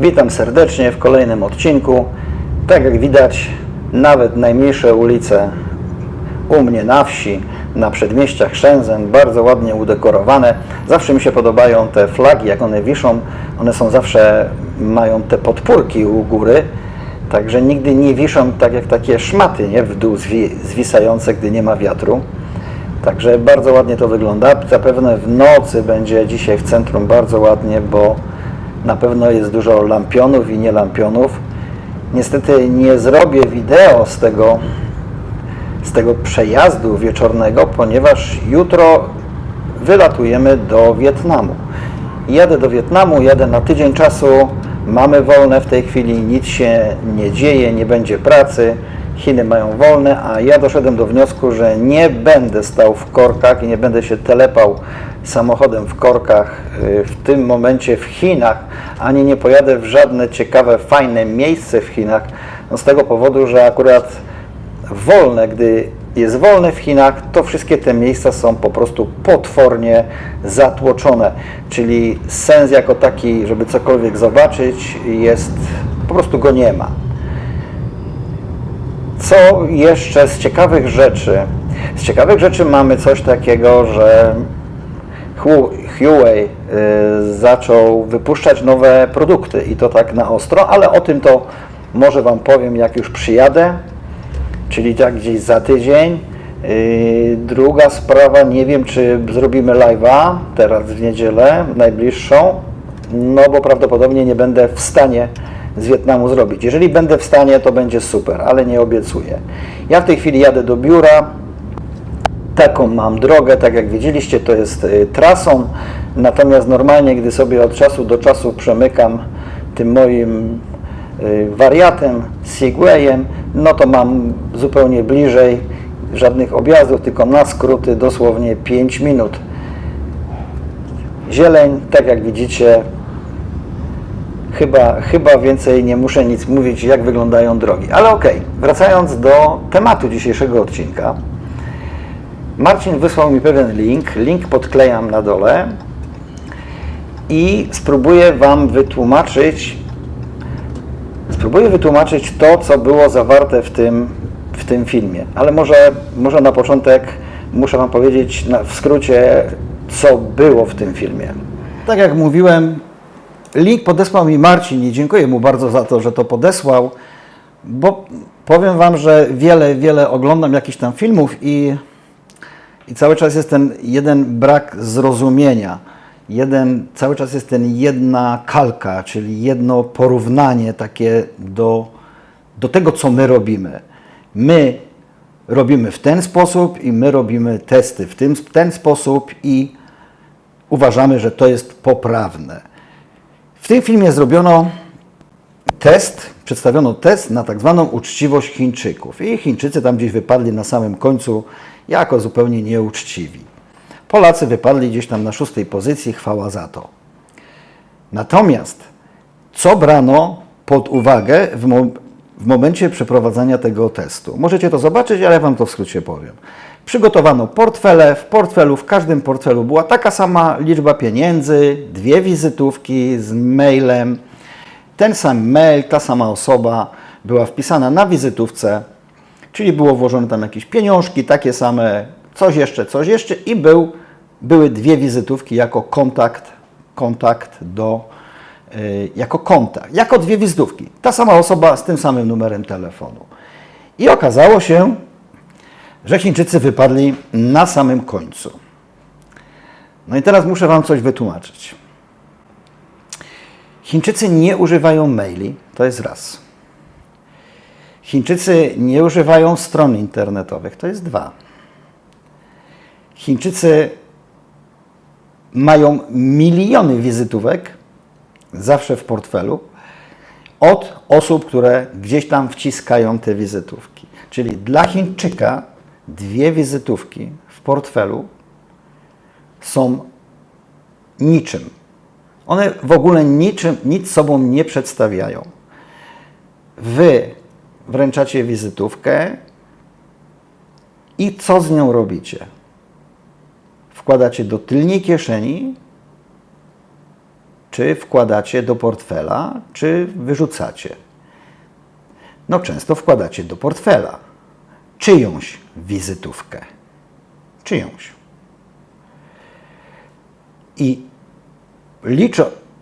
Witam serdecznie w kolejnym odcinku. Tak jak widać, nawet najmniejsze ulice u mnie na wsi, na przedmieściach Shenzhen, bardzo ładnie udekorowane. Zawsze mi się podobają te flagi, jak one wiszą. One są zawsze, mają te podpórki u góry, także nigdy nie wiszą tak jak takie szmaty nie? w dół zwi zwisające, gdy nie ma wiatru. Także bardzo ładnie to wygląda. Zapewne w nocy będzie dzisiaj w centrum bardzo ładnie, bo na pewno jest dużo lampionów i nie lampionów. Niestety nie zrobię wideo z tego, z tego przejazdu wieczornego, ponieważ jutro wylatujemy do Wietnamu. Jadę do Wietnamu, jadę na tydzień czasu, mamy wolne w tej chwili, nic się nie dzieje, nie będzie pracy. Chiny mają wolne, a ja doszedłem do wniosku, że nie będę stał w korkach i nie będę się telepał samochodem w korkach y, w tym momencie w Chinach, ani nie pojadę w żadne ciekawe, fajne miejsce w Chinach, no z tego powodu, że akurat wolne, gdy jest wolne w Chinach, to wszystkie te miejsca są po prostu potwornie zatłoczone, czyli sens jako taki, żeby cokolwiek zobaczyć, jest, po prostu go nie ma. Co jeszcze z ciekawych rzeczy? Z ciekawych rzeczy mamy coś takiego, że Huawei y, zaczął wypuszczać nowe produkty i to tak na ostro, ale o tym to może Wam powiem, jak już przyjadę, czyli tak gdzieś za tydzień. Y, Druga sprawa, nie wiem czy zrobimy live'a teraz w niedzielę, najbliższą, no bo prawdopodobnie nie będę w stanie z Wietnamu zrobić. Jeżeli będę w stanie, to będzie super, ale nie obiecuję. Ja w tej chwili jadę do biura, taką mam drogę, tak jak widzieliście, to jest y, trasą, natomiast normalnie, gdy sobie od czasu do czasu przemykam tym moim y, wariatem, Segwayem, no to mam zupełnie bliżej, żadnych objazdów, tylko na skróty dosłownie 5 minut. Zieleń, tak jak widzicie, chyba, chyba więcej nie muszę nic mówić, jak wyglądają drogi. Ale okej, wracając do tematu dzisiejszego odcinka. Marcin wysłał mi pewien link, link podklejam na dole i spróbuję Wam wytłumaczyć, spróbuję wytłumaczyć to, co było zawarte w tym, w tym filmie. Ale może, może na początek muszę Wam powiedzieć na, w skrócie, co było w tym filmie. Tak jak mówiłem, link podesłał mi Marcin i dziękuję mu bardzo za to, że to podesłał, bo powiem Wam, że wiele, wiele oglądam jakichś tam filmów i i cały czas jest ten jeden brak zrozumienia. Jeden, cały czas jest ten jedna kalka, czyli jedno porównanie takie do, do tego, co my robimy. My robimy w ten sposób i my robimy testy w tym, ten sposób i uważamy, że to jest poprawne. W tym filmie zrobiono test, przedstawiono test na tak zwaną uczciwość Chińczyków. I Chińczycy tam gdzieś wypadli na samym końcu jako zupełnie nieuczciwi. Polacy wypadli gdzieś tam na szóstej pozycji, chwała za to. Natomiast co brano pod uwagę w, w momencie przeprowadzania tego testu? Możecie to zobaczyć, ale ja Wam to w skrócie powiem. Przygotowano portfele, w portfelu, w każdym portfelu była taka sama liczba pieniędzy, dwie wizytówki z mailem, ten sam mail, ta sama osoba była wpisana na wizytówce, czyli było włożone tam jakieś pieniążki, takie same, coś jeszcze, coś jeszcze i był, były dwie wizytówki jako kontakt, kontakt do, y, jako kontakt, jako dwie wizytówki. Ta sama osoba z tym samym numerem telefonu. I okazało się, że Chińczycy wypadli na samym końcu. No i teraz muszę Wam coś wytłumaczyć. Chińczycy nie używają maili, to jest raz. Chińczycy nie używają stron internetowych, to jest dwa. Chińczycy mają miliony wizytówek zawsze w portfelu od osób, które gdzieś tam wciskają te wizytówki. Czyli dla Chińczyka dwie wizytówki w portfelu są niczym. One w ogóle niczym, nic sobą nie przedstawiają. Wy wręczacie wizytówkę i co z nią robicie? Wkładacie do tylnej kieszeni, czy wkładacie do portfela, czy wyrzucacie. No często wkładacie do portfela czyjąś wizytówkę. Czyjąś. I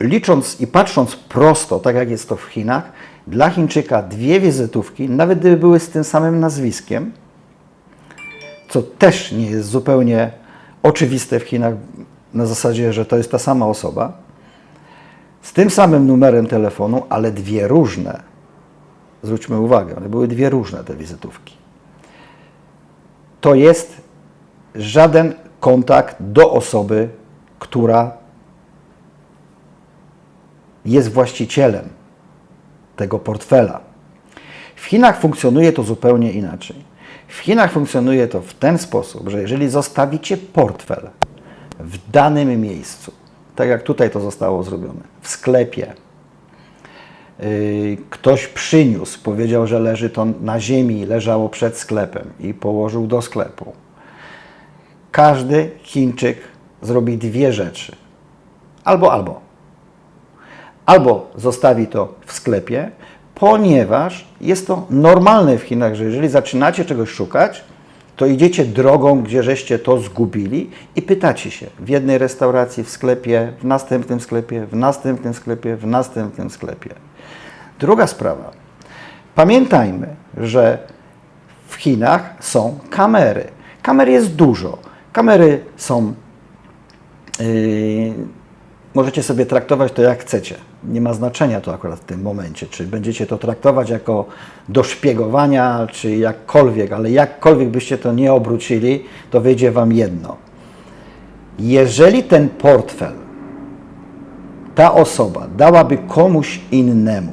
licząc i patrząc prosto, tak jak jest to w Chinach, dla Chińczyka dwie wizytówki, nawet gdyby były z tym samym nazwiskiem, co też nie jest zupełnie oczywiste w Chinach na zasadzie, że to jest ta sama osoba, z tym samym numerem telefonu, ale dwie różne. Zwróćmy uwagę, one były dwie różne te wizytówki. To jest żaden kontakt do osoby, która jest właścicielem tego portfela. W Chinach funkcjonuje to zupełnie inaczej. W Chinach funkcjonuje to w ten sposób, że jeżeli zostawicie portfel w danym miejscu, tak jak tutaj to zostało zrobione, w sklepie, yy, ktoś przyniósł, powiedział, że leży to na ziemi, leżało przed sklepem i położył do sklepu. Każdy Chińczyk zrobi dwie rzeczy. Albo, albo. Albo zostawi to w sklepie, ponieważ jest to normalne w Chinach, że jeżeli zaczynacie czegoś szukać, to idziecie drogą, gdzie żeście to zgubili i pytacie się w jednej restauracji, w sklepie, w następnym sklepie, w następnym sklepie, w następnym sklepie. Druga sprawa. Pamiętajmy, że w Chinach są kamery. Kamer jest dużo. Kamery są. Yy, możecie sobie traktować to jak chcecie. Nie ma znaczenia to akurat w tym momencie, czy będziecie to traktować jako do szpiegowania, czy jakkolwiek, ale jakkolwiek byście to nie obrócili, to wyjdzie Wam jedno. Jeżeli ten portfel ta osoba dałaby komuś innemu,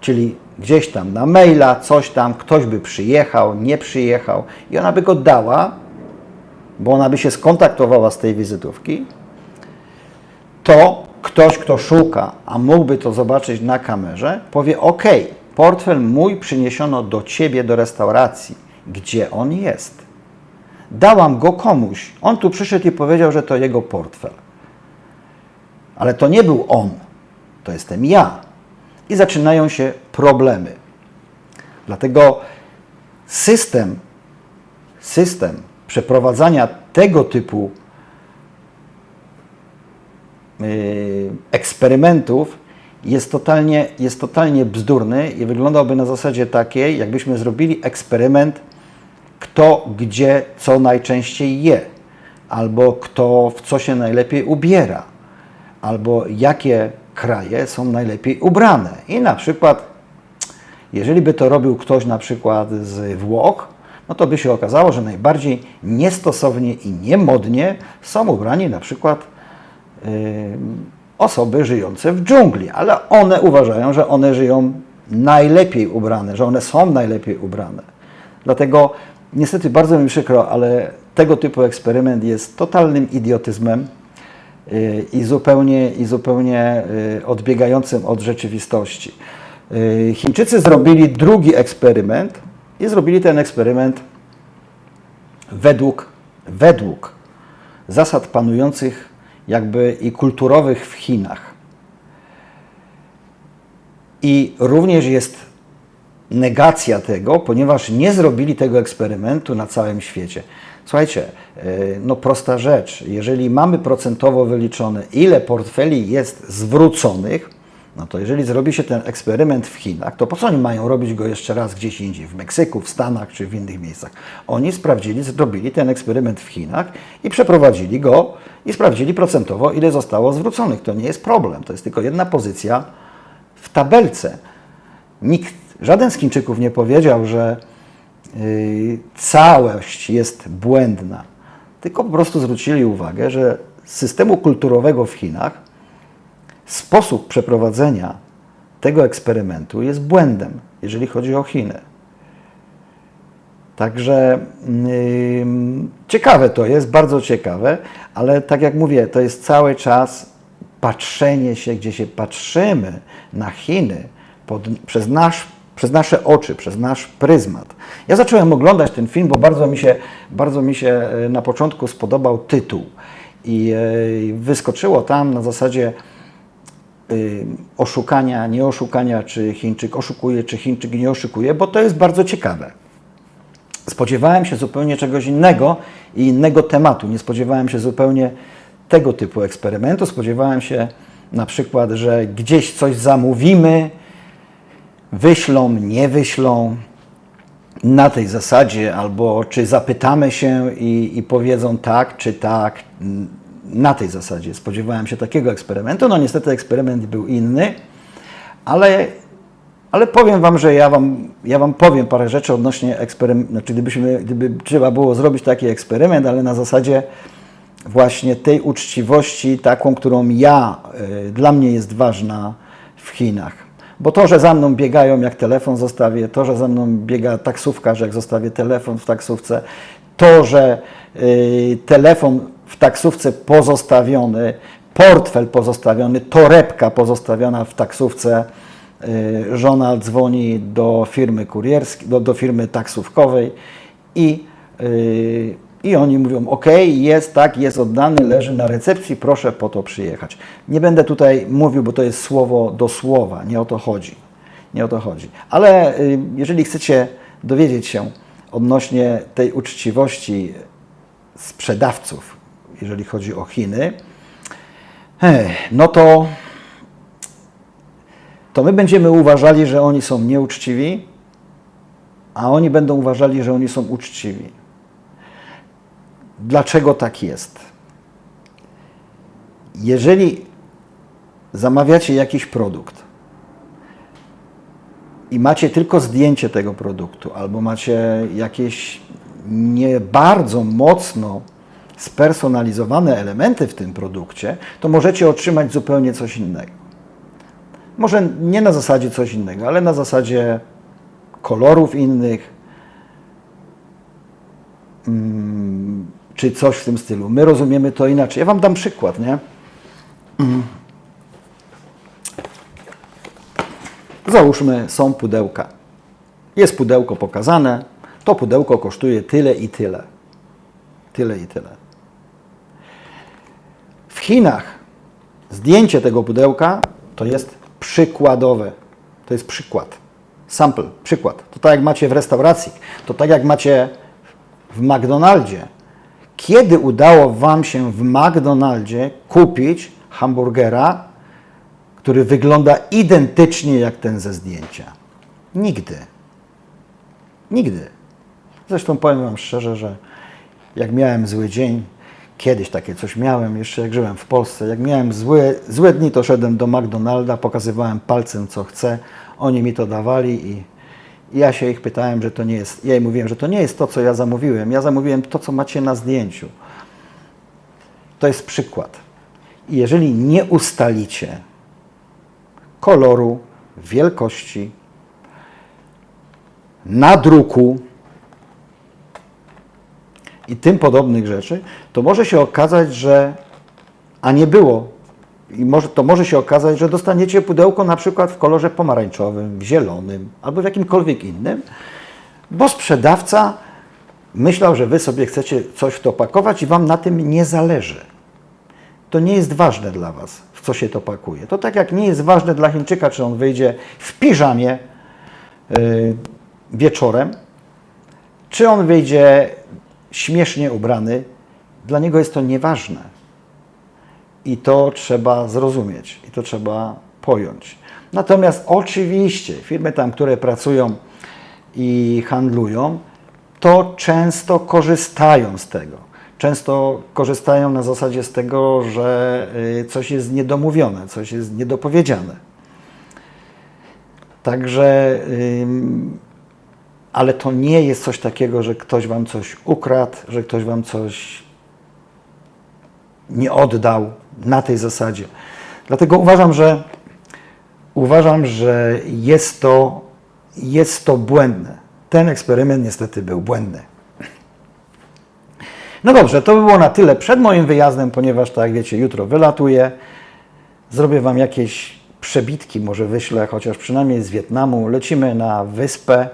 czyli gdzieś tam na maila, coś tam, ktoś by przyjechał, nie przyjechał i ona by go dała, bo ona by się skontaktowała z tej wizytówki, to ktoś, kto szuka, a mógłby to zobaczyć na kamerze, powie: OK, portfel mój przyniesiono do ciebie do restauracji. Gdzie on jest? Dałam go komuś. On tu przyszedł i powiedział, że to jego portfel. Ale to nie był on, to jestem ja. I zaczynają się problemy. Dlatego system, system przeprowadzania tego typu eksperymentów jest totalnie, jest totalnie bzdurny i wyglądałby na zasadzie takiej, jakbyśmy zrobili eksperyment, kto gdzie co najczęściej je, albo kto w co się najlepiej ubiera, albo jakie kraje są najlepiej ubrane. I na przykład, jeżeli by to robił ktoś na przykład z Włoch, no to by się okazało, że najbardziej niestosownie i niemodnie są ubrani na przykład osoby żyjące w dżungli, ale one uważają, że one żyją najlepiej ubrane, że one są najlepiej ubrane. Dlatego niestety bardzo mi przykro, ale tego typu eksperyment jest totalnym idiotyzmem yy, i zupełnie, i zupełnie yy, odbiegającym od rzeczywistości. Chińczycy zrobili drugi eksperyment i zrobili ten eksperyment według, według zasad panujących jakby i kulturowych w Chinach. I również jest negacja tego, ponieważ nie zrobili tego eksperymentu na całym świecie. Słuchajcie, yy, no prosta rzecz. Jeżeli mamy procentowo wyliczone, ile portfeli jest zwróconych, no to jeżeli zrobi się ten eksperyment w Chinach, to po co oni mają robić go jeszcze raz gdzieś indziej, w Meksyku, w Stanach czy w innych miejscach? Oni sprawdzili, zrobili ten eksperyment w Chinach i przeprowadzili go i sprawdzili procentowo, ile zostało zwróconych. To nie jest problem, to jest tylko jedna pozycja w tabelce. Nikt, żaden z Chińczyków nie powiedział, że yy, całość jest błędna, tylko po prostu zwrócili uwagę, że systemu kulturowego w Chinach sposób przeprowadzenia tego eksperymentu jest błędem, jeżeli chodzi o Chiny. Także yy, ciekawe to jest, bardzo ciekawe, ale tak jak mówię, to jest cały czas patrzenie się, gdzie się patrzymy na Chiny pod, przez, nasz, przez nasze oczy, przez nasz pryzmat. Ja zacząłem oglądać ten film, bo bardzo mi się, bardzo mi się e, na początku spodobał tytuł i yy, wyskoczyło tam na zasadzie y, oszukania, nie oszukania, czy Chińczyk oszukuje, czy Chińczyk nie oszukuje, bo to jest bardzo ciekawe. Spodziewałem się zupełnie czegoś innego i innego tematu. Nie spodziewałem się zupełnie tego typu eksperymentu. Spodziewałem się na przykład, że gdzieś coś zamówimy, wyślą, nie wyślą na tej zasadzie, albo czy zapytamy się i, i powiedzą tak, czy tak, na tej zasadzie. Spodziewałem się takiego eksperymentu. No niestety eksperyment był inny, ale, ale powiem Wam, że ja wam, ja wam powiem parę rzeczy odnośnie eksperymentu. Znaczy, gdybyśmy, gdyby trzeba było zrobić taki eksperyment, ale na zasadzie właśnie tej uczciwości, taką, którą ja, y, dla mnie jest ważna w Chinach. Bo to, że za mną biegają, jak telefon zostawię, to, że za mną biega taksówkarz, jak zostawię telefon w taksówce, to, że y, telefon w taksówce pozostawiony, portfel pozostawiony, torebka pozostawiona w taksówce, y, żona dzwoni do firmy kurierskiej, do, do firmy taksówkowej i, y, i oni mówią, ok, jest, tak, jest oddany, leży na recepcji, proszę po to przyjechać. Nie będę tutaj mówił, bo to jest słowo do słowa, nie o to chodzi. Nie o to chodzi. Ale y, jeżeli chcecie dowiedzieć się odnośnie tej uczciwości sprzedawców, jeżeli chodzi o Chiny, no to, to my będziemy uważali, że oni są nieuczciwi, a oni będą uważali, że oni są uczciwi. Dlaczego tak jest? Jeżeli zamawiacie jakiś produkt i macie tylko zdjęcie tego produktu, albo macie jakieś nie bardzo mocno spersonalizowane elementy w tym produkcie, to możecie otrzymać zupełnie coś innego. Może nie na zasadzie coś innego, ale na zasadzie kolorów innych, mm, czy coś w tym stylu. My rozumiemy to inaczej. Ja Wam dam przykład, nie? Załóżmy, są pudełka. Jest pudełko pokazane. To pudełko kosztuje tyle i tyle. Tyle i tyle. Chinach zdjęcie tego pudełka to jest przykładowe. To jest przykład. Sample, przykład. To tak jak macie w restauracji, to tak jak macie w McDonaldzie. Kiedy udało Wam się w McDonaldzie kupić hamburgera, który wygląda identycznie jak ten ze zdjęcia? Nigdy. Nigdy. Zresztą powiem Wam szczerze, że jak miałem zły dzień, kiedyś takie coś miałem, jeszcze jak żyłem w Polsce, jak miałem złe, złe dni, to szedłem do McDonalda, pokazywałem palcem co chcę, oni mi to dawali i, i ja się ich pytałem, że to nie jest, ja im mówiłem, że to nie jest to, co ja zamówiłem, ja zamówiłem to, co macie na zdjęciu. To jest przykład. I jeżeli nie ustalicie koloru, wielkości, nadruku i tym podobnych rzeczy, to może się okazać, że a nie było. I może, to może się okazać, że dostaniecie pudełko na przykład w kolorze pomarańczowym, zielonym albo w jakimkolwiek innym, bo sprzedawca myślał, że wy sobie chcecie coś w to pakować i wam na tym nie zależy. To nie jest ważne dla was, w co się to pakuje. To tak jak nie jest ważne dla Chińczyka, czy on wyjdzie w piżamie yy, wieczorem, czy on wyjdzie śmiesznie ubrany, dla niego jest to nieważne. I to trzeba zrozumieć, i to trzeba pojąć. Natomiast oczywiście firmy tam, które pracują i handlują, to często korzystają z tego. Często korzystają na zasadzie z tego, że y, coś jest niedomówione, coś jest niedopowiedziane. Także, ym, ale to nie jest coś takiego, że ktoś Wam coś ukradł, że ktoś Wam coś nie oddał na tej zasadzie. Dlatego uważam, że uważam, że jest to, jest to błędne. Ten eksperyment niestety był błędny. No dobrze, to by było na tyle przed moim wyjazdem, ponieważ tak jak wiecie, jutro wylatuję. Zrobię Wam jakieś przebitki, może wyślę, chociaż przynajmniej z Wietnamu. Lecimy na wyspę,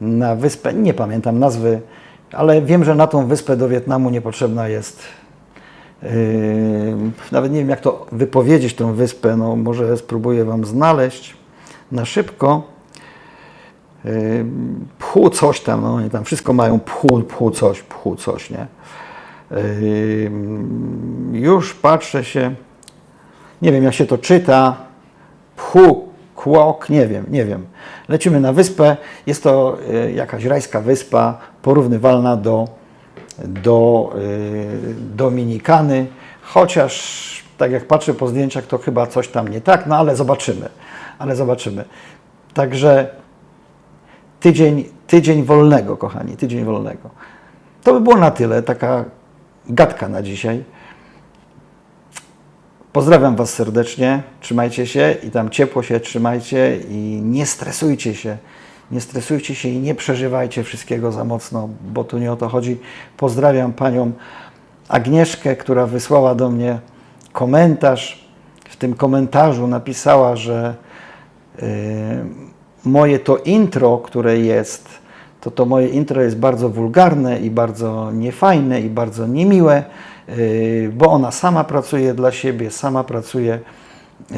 na wyspę, nie pamiętam nazwy, ale wiem, że na tą wyspę do Wietnamu nie potrzebna jest Yy, nawet nie wiem, jak to wypowiedzieć, tą wyspę. No, może spróbuję Wam znaleźć na szybko. Yy, Pchu coś tam, no oni tam wszystko mają pchu, pchu coś, pchu coś, nie? Yy, Już patrzę się, nie wiem jak się to czyta, pchu, kłok, nie wiem, nie wiem. Lecimy na wyspę, jest to yy, jakaś rajska wyspa, porównywalna do, do yy, Dominikany, chociaż tak jak patrzę po zdjęciach, to chyba coś tam nie tak, no ale zobaczymy, ale zobaczymy. Także tydzień, tydzień wolnego, kochani, tydzień wolnego. To by było na tyle, taka gadka na dzisiaj. Pozdrawiam Was serdecznie, trzymajcie się i tam ciepło się trzymajcie i nie stresujcie się. Nie stresujcie się i nie przeżywajcie wszystkiego za mocno, bo tu nie o to chodzi. Pozdrawiam Panią Agnieszkę, która wysłała do mnie komentarz. W tym komentarzu napisała, że yy, moje to intro, które jest, to to moje intro jest bardzo wulgarne i bardzo niefajne i bardzo niemiłe, bo ona sama pracuje dla siebie, sama pracuje yy,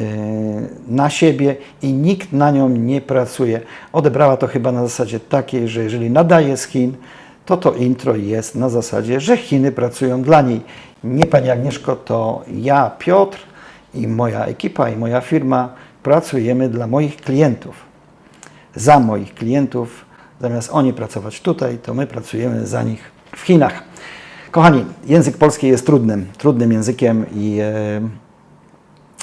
na siebie i nikt na nią nie pracuje. Odebrała to chyba na zasadzie takiej, że jeżeli nadaje z Chin, to to intro jest na zasadzie, że Chiny pracują dla niej. Nie Pani Agnieszko, to ja, Piotr i moja ekipa i moja firma pracujemy dla moich klientów za moich klientów. Zamiast oni pracować tutaj, to my pracujemy za nich w Chinach. Kochani, język polski jest trudnym, trudnym językiem i, e,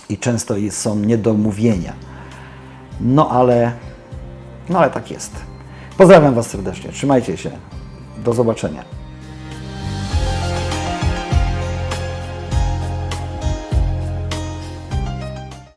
i często są niedomówienia. No ale, no ale tak jest. Pozdrawiam Was serdecznie. Trzymajcie się. Do zobaczenia.